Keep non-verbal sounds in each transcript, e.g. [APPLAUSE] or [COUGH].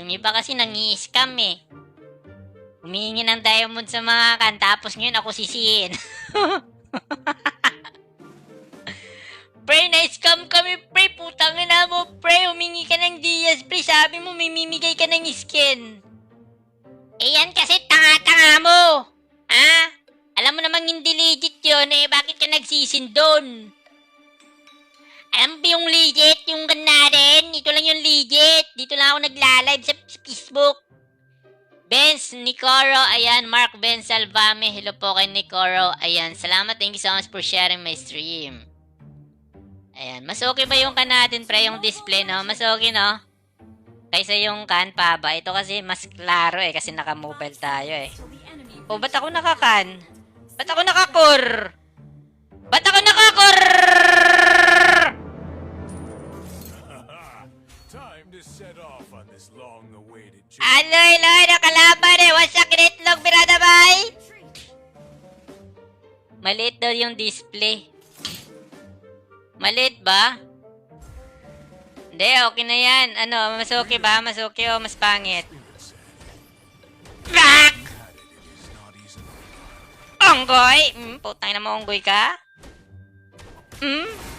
Yung iba kasi nangi-scam eh. Humihingi ng diamond sa mga kan, tapos ngayon ako sisihin. [LAUGHS] pre, na-scam kami, pre. Putang ina mo, pre. Humingi ka ng Diaz, pre. Sabi mo, may mimigay ka ng skin. Eh kasi tanga-tanga mo. Ha? Alam mo namang hindi legit yun, eh. Bakit ka nagsisin doon? Alam ba yung legit, yung gan natin? Ito lang yung legit. Dito lang ako nagla-live sa, sa Facebook. Benz Nicoro, ayan, Mark Ben Salvame, hello po kay Nicoro, ayan, salamat, thank you so much for sharing my stream. Ayan, mas okay ba yung kan natin, pre, yung display, no? Mas okay, no? Kaysa yung kan pa ba? Ito kasi mas klaro eh, kasi naka-mobile tayo eh. O, ba't ako nakakan? Ba't ako nakakor? Ba't ako nakakor? Aloy, loy, nakalaban eh. Wasak itlog, birada bay. Maliit daw yung display. Maliit ba? Hindi, okay na yan. Ano, mas okay ba? Mas okay o mas pangit? Back! Onggoy! Hmm, putang na mo, onggoy ka? Hmm?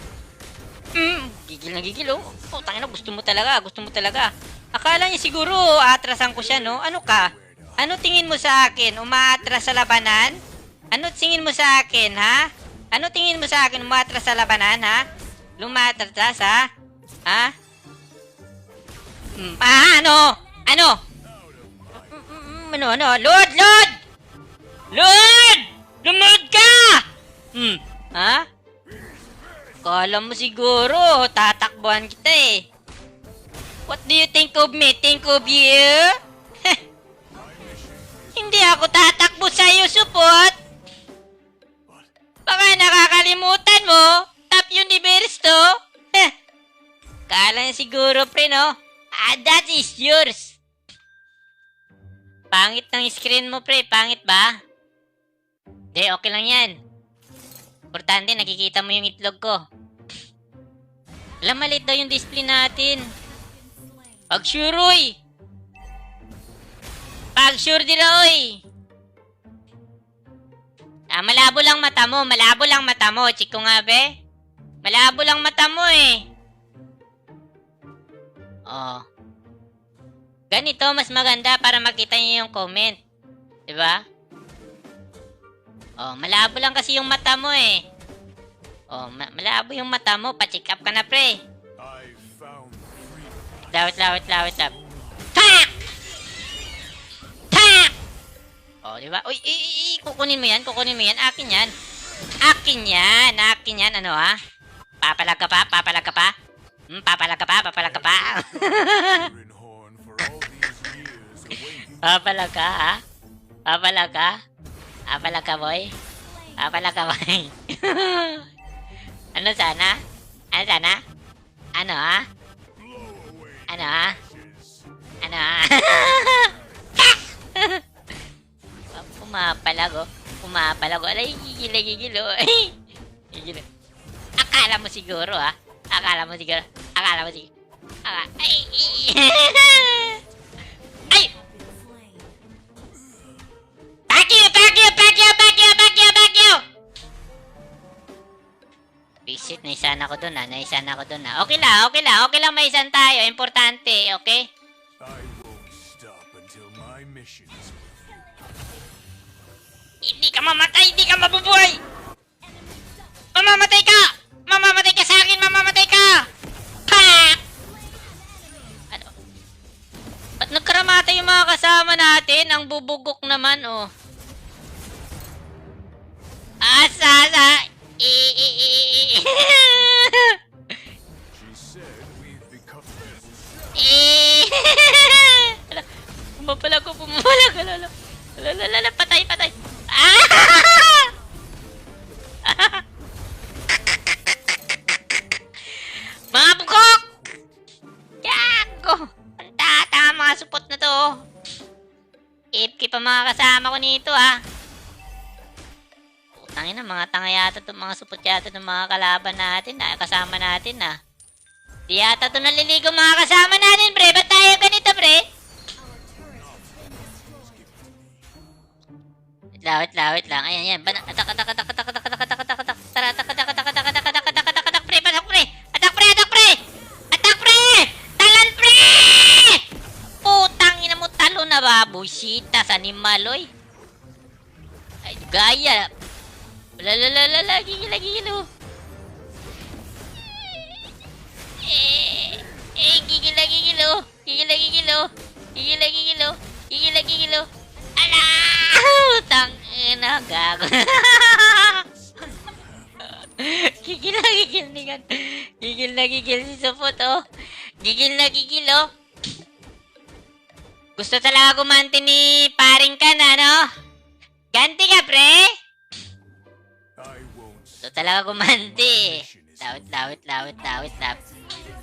Hmm, gigil na gigil oh. Putang na, gusto mo talaga, gusto mo talaga. Akala niya siguro atrasan ko siya, no? Ano ka? Ano tingin mo sa akin? Umaatras sa labanan? Ano tingin mo sa akin, ha? Ano tingin mo sa akin? Umaatras sa labanan, ha? Lumatras, ha? Ha? Hmm, ah, ano? Ano? Mm, mm, mm, Ano, ano? Lord, Lord! Lord! Lumod ka! Hmm, ha? Kala mo siguro, tatakbuhan kita eh. What do you think of me? Think of you? [LAUGHS] Hindi ako tatakbo sa'yo, support. Baka nakakalimutan mo, top universe to. [LAUGHS] Kala niya siguro, pre, no? Ah, that is yours. Pangit ng screen mo, pre. Pangit ba? Hindi, okay lang yan. Importante, nakikita mo yung itlog ko. Alam, maliit daw yung display natin. Pag sure, oy! Pag sure di na, oy! Ah, malabo lang mata mo. Malabo lang mata mo. Chiko nga, be. Malabo lang mata mo, eh. Oh. Ganito, mas maganda para makita niyo yung comment. Diba? Oh, malabo lang kasi yung mata mo eh. Oh, ma- malabo yung mata mo. Pa-check up ka na, pre. Lawit, lawit, lawit, lawit. Tak! Tak! Oh, di ba? Uy, i, i, kukunin mo yan, kukunin mo yan. Akin yan. Akin yan, akin yan. Ano, ha? Papalag ka pa, papalag ka pa. Hmm, papalag ka pa, papalag ka pa. [LAUGHS] Papalag ka, ha? Papalag ka? Papalag ka, boy? Papalag ka, boy? [LAUGHS] ano sana? Ano sana? Ano, away Ano, ashes. Ano? Pumapalag, oh. Pumapalag, oh. Alay, gigil, gigil, oh. [LAUGHS] Gigil. Akala mo siguro, ha? Akala mo siguro. Akala mo siguro. Akala. Ay! [LAUGHS] Visit, naisan ako dun, ha? Naisan ako dun, ha? Okay lang, okay lang. Okay lang maisan tayo. Importante, okay? I won't stop until my mission is Hindi ka mamatay! Hindi ka mabubuhay! Mamamatay ka! Mamamatay ka sa akin! Mamamatay ka! Pa! Ano? Ba't nagkaramatay yung mga kasama natin? Ang bubugok naman, oh. Asa, asa! I, i, i, i. [LAUGHS] [LAUGHS] Eh! Ala, Pumapalag ko, pumapalag. Alala. Alala, alala, patay, patay. Ah! [LAUGHS] mga bukok! Yago! Ang tata mga supot na to. Ipki pa mga kasama ko nito, ha. Putangin na, mga tanga yata to, mga supot yata ng mga kalaban natin, ha, kasama natin, ha. Di yata to naliligo mga kasama natin, pre. Nakita mo rin? Wait lang, wait lang, wait lang. Ayan, ayan. Bana, atak, atak, atak, atak, atak, atak, atak, atak, atak, tara, atak, atak, atak, atak, atak, atak, atak, atak, atak, pre, atak, pre, atak, pre, atak, pre, atak, pre, talan, pre! Putang ina mo, talo na ba? Busita, sa animaloy. Ay, gaya. Lalalalala, gigil, gigil, oh. Gigil, gigil, oh. Gigil, gigil, oh. Gigil, gigil, oh. Ala! [LAUGHS] Tang ina, gago. [LAUGHS] gigil na gigil ni Gan. Gigil na gigil si Supot, oh. Gigil na gigil, oh. Gusto talaga gumanti ni paring ka na, no? Ganti ka, pre? Gusto talaga gumanti. Lawit, lawit, lawit, lawit, lawit.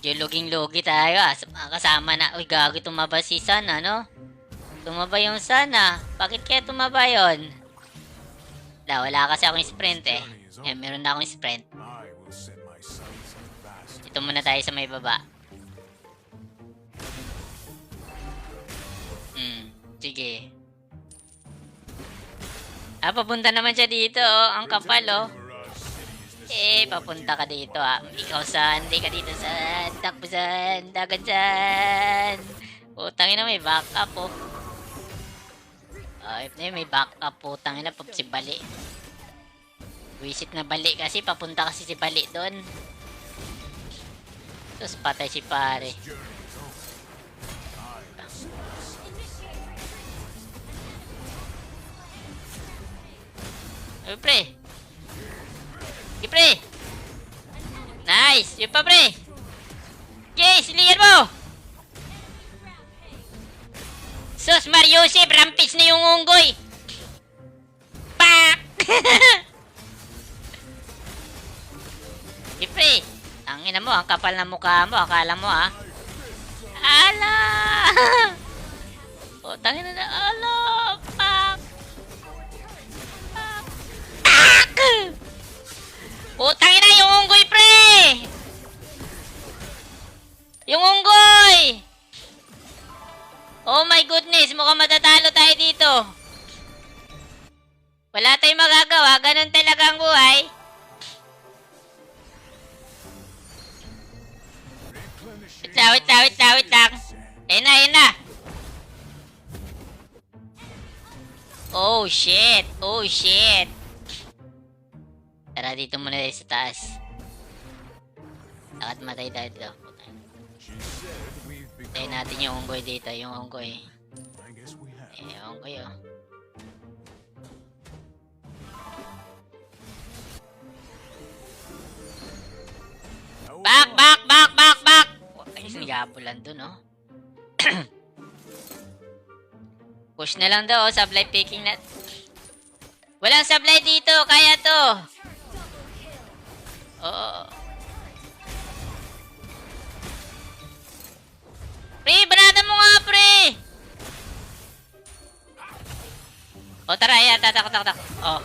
Yung luging-lugi tayo ah. Kasama na. Uy, gago tumaba si Sana, no? Tumaba yung Sana. Bakit kaya tumaba yon? Wala, wala kasi akong sprint eh. Eh, meron na akong sprint. I will set my sights on vast Dito muna tayo sa may baba. Hmm, sige. Ah, papunta naman siya dito, oh. Ang kapal, oh. Eh, papunta ka dito ah. Ikaw saan? Hindi ka dito saan? Takbo saan? Dagan saan? Putang ina, may backup oh. Eh, may backup putang ina, pap si Bali. Wisit na Bali kasi, papunta kasi si Bali doon. Tapos patay si pare. Ay, pre. Sige, pre. Nice. Yun pa, pre. Okay, silihan mo. Sus, Mariusip, rampage na yung unggoy. Pak! [LAUGHS] Sige, pre. Tangina mo, ang kapal na mukha mo. Akala mo, ah. Ala! [LAUGHS] oh, tangina na. Ala! Pak! Putang ina yung unggoy, pre! Yung unggoy! Oh my goodness, mukhang matatalo tayo dito. Wala tayong magagawa, ganun talaga ang buhay. Wait lang, wait lang, wait lang, wait lang. Ayun na, ayun na. Oh shit, oh shit. Tara, dito muna tayo sa taas. Lakat matay tayo dito. Tayo natin yung unggoy dito, yung unggoy. Eh, unggoy oh. Back, back, back, back, back! Ay, sigabulan dun oh. Push na lang daw, oh, supply picking na. Walang supply dito, kaya to. O, tara, ya, tatak, tak, tak. O,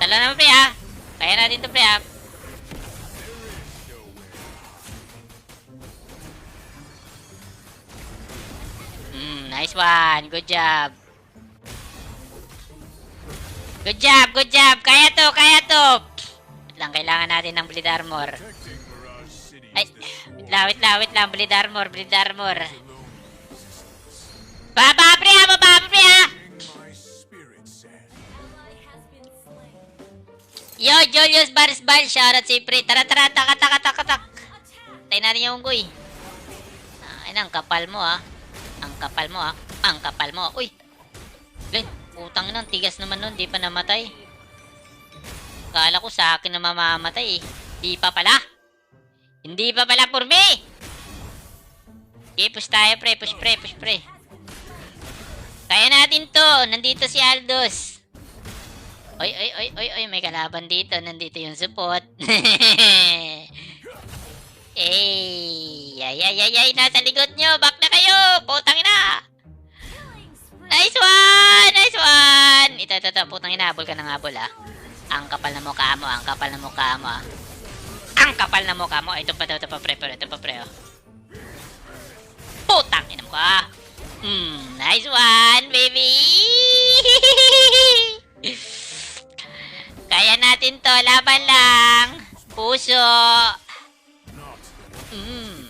tala naman, pre, ha? Kaya natin to, pre, ha? Mm, nice one. Good job. Good job, good job. Kaya to, kaya to. Wait lang, kailangan natin ng bleed armor. Ay, wait lang, wait lang, wait lang. Bleed armor, bleed armor. Baba, pre, ha? Baba, pre, ha? Yo, Julius Barisbal. Shoutout si Pre. Tara, tara, taka, taka, taka, tak. Tayo natin yung unggoy. Ah, ang kapal mo, ha? Ang kapal mo, ha? Ang kapal mo. Uy! Glenn, utang nang tigas naman nun. Di pa namatay. Kala ko sa akin na mamamatay, eh. Di pa pala. Hindi pa pala for me. Okay, push tayo, pre. Push, pre, push, pre. Kaya natin to. Nandito si Aldous. Oy, oy, oy, oy, oy, may kalaban dito. Nandito yung support. [LAUGHS] Ey, ay, ay, ay, ay, nasa likod nyo. Back na kayo. Putang ina. Nice one! Nice one! Ito, ito, ito. Putang ina. Habol ka ng habol, ah. Ang kapal na mukha mo. Ang kapal na mukha mo, ah. Ang kapal na mukha mo. Ito pa, ito, ito pa, pre, pre. Ito pa, pre, oh. Putang ina mo ka. Hmm, nice one, baby! [LAUGHS] natin to. Laban lang. Puso. Mm.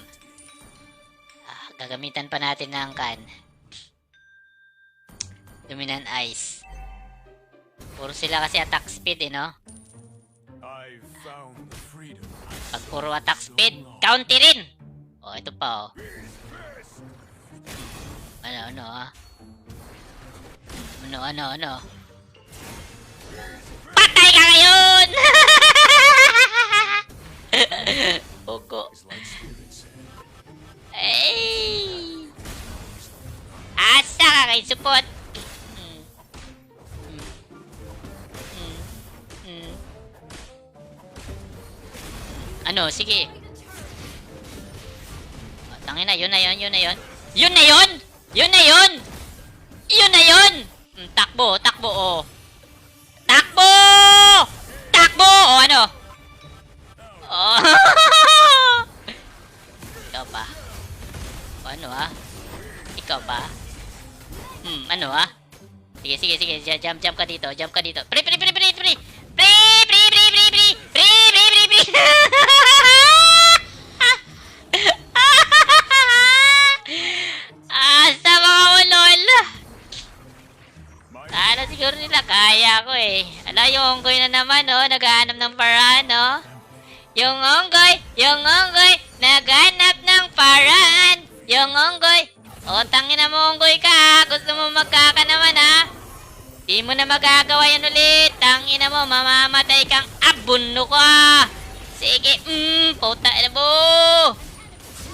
Ah, gagamitan pa natin ng kan. Dominant Ice. Puro sila kasi attack speed eh, no? Pag puro attack speed, counterin! Oh, ito pa, oh. Ano, ano, ah? Ano, ano, ano? Patay ka ngayon! Kay support? Ano, sige. Oh, tangin na, yun na yun, yun na yun. Yun na yun! Yun na yun! Yun na yun! Mm, takbo, takbo, oh. Jump, jump ka dito. Jump ka dito. Pre, pre, pre, pre, pre! Pre, pre, pre, pre, pre! Pre, pre, pre, pre! Asa mga ulol! Sana siguro nila kaya ko eh. Ala, yung onggoy na naman, oh. Naghahanap ng paraan, oh. Yung onggoy, yung onggoy, naghanap ng paraan. Yung onggoy, o tangin na mo onggoy ka, gusto mo magkaka naman ha. Di mo na magagawa yan ulit. Tangin na mo, mamamatay kang abuno ka. Sige, mm, puta na mo.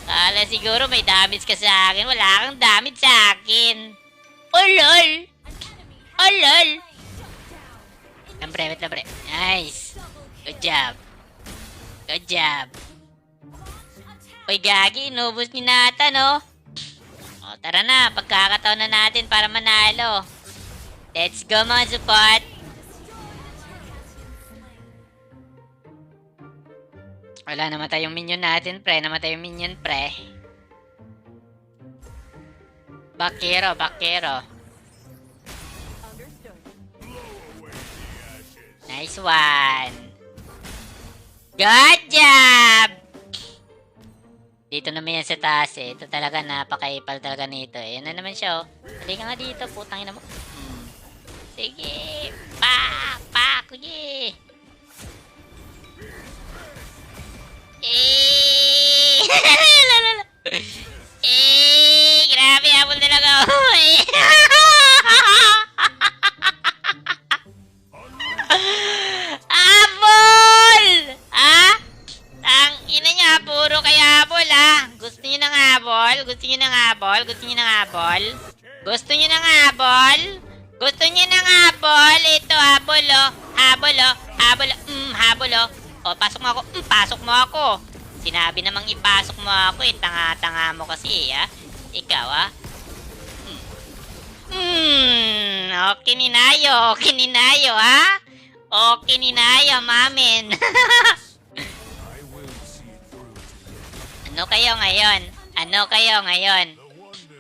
Kala siguro may damage ka sa akin. Wala kang damage sa akin. Oh, lol. Oh, lol. Lambre, wait, lambre. Nice. Good job. Good job. Uy, gagi, inubos ni Nata, no? O, tara na, pagkakataon na natin para manalo. Let's go, mga support. Wala, namatay yung minion natin, pre. Namatay yung minion, pre. Bakero, bakero. Nice one. Good job! Dito naman yan sa taas eh. Ito talaga napakaipal talaga nito eh. Yan na naman siya oh. Halika nga dito, putang ina mo. Sige. Pa! Pa! Kuye! Eh! Lalala. [LAUGHS] eh! Grabe, habol talaga ako eh. [LAUGHS] Sinabi namang ipasok mo ako eh. Tanga-tanga mo kasi eh ha. Ikaw ah. Hmm, okay ni Nayo, okay ni Nayo, ha? Okay ni Nayo, mamin. [LAUGHS] Ano kayo ngayon? Ano kayo ngayon?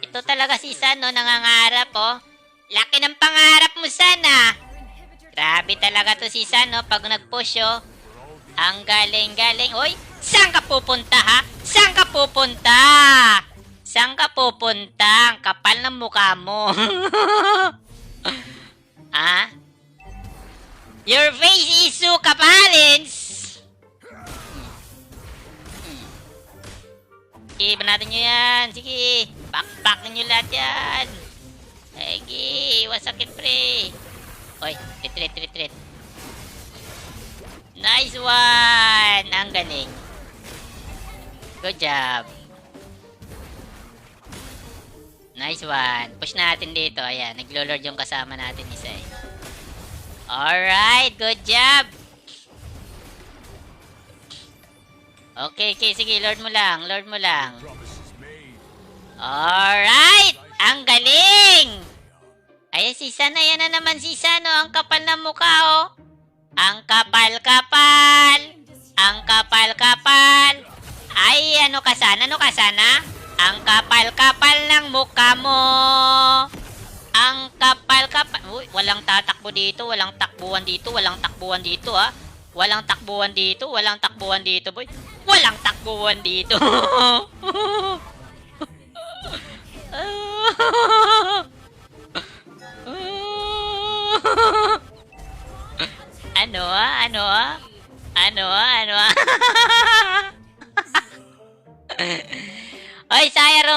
Ito talaga si San, no, nangangarap, oh. Laki ng pangarap mo, San, ah. Grabe talaga to si San, no, pag nag-push, oh. Ang galing-galing. Hoy, saan ka pupunta, ha? Saan ka pupunta? Saan ka pupunta? Ang kapal ng mukha mo. [LAUGHS] ha? Your face is so kapalins. Sige, banatan nyo yan. Sige. Backpack nyo lahat yan. Sige, wasakit pre. Oy, retreat, retreat. Nice one! Ang galing. Good job. Nice one. Push natin dito. Ayan, naglo-lord yung kasama natin isa eh. Alright, good job. Okay, okay, sige, lord mo lang, lord mo lang. Alright! Ang galing! Ay, si Sana, yan na naman si Sano. Ang kapal na mukha, oh. Ang kapal-kapal. Ang kapal-kapal. Ay, ano ka sana? Ano ka sana? Ang kapal-kapal ng mukha mo. Ang kapal-kapal. Uy, walang tatakbo dito. Walang takbuhan dito. Walang takbuhan dito, ha? Walang takbuhan dito. Walang takbuhan dito, boy. Walang takbuhan dito. [LAUGHS] ano, ha? Ano, ha? Ano, ha?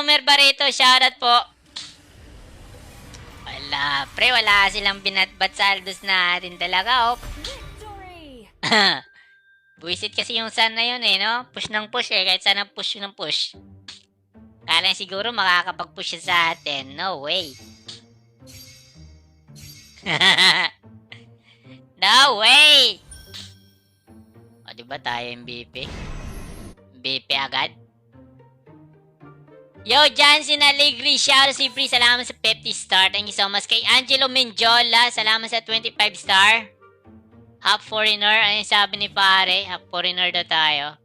Romer Barreto, shoutout po. Wala, pre, wala silang binatbat sa Aldos natin talaga, oh. [LAUGHS] Buisit kasi yung sun na yun eh, no? Push ng push eh, kahit saan ang push ng push. Kala siguro makakapag-push siya sa atin. No way. [LAUGHS] no way! O, di ba tayo MVP? MVP agad? Yo, Jansen Allegri, shout si Free, salamat sa 50 star. Thank you so much. Kay Angelo Menjola, salamat sa 25 star. Half foreigner, ayun sabi ni pare, half foreigner daw tayo.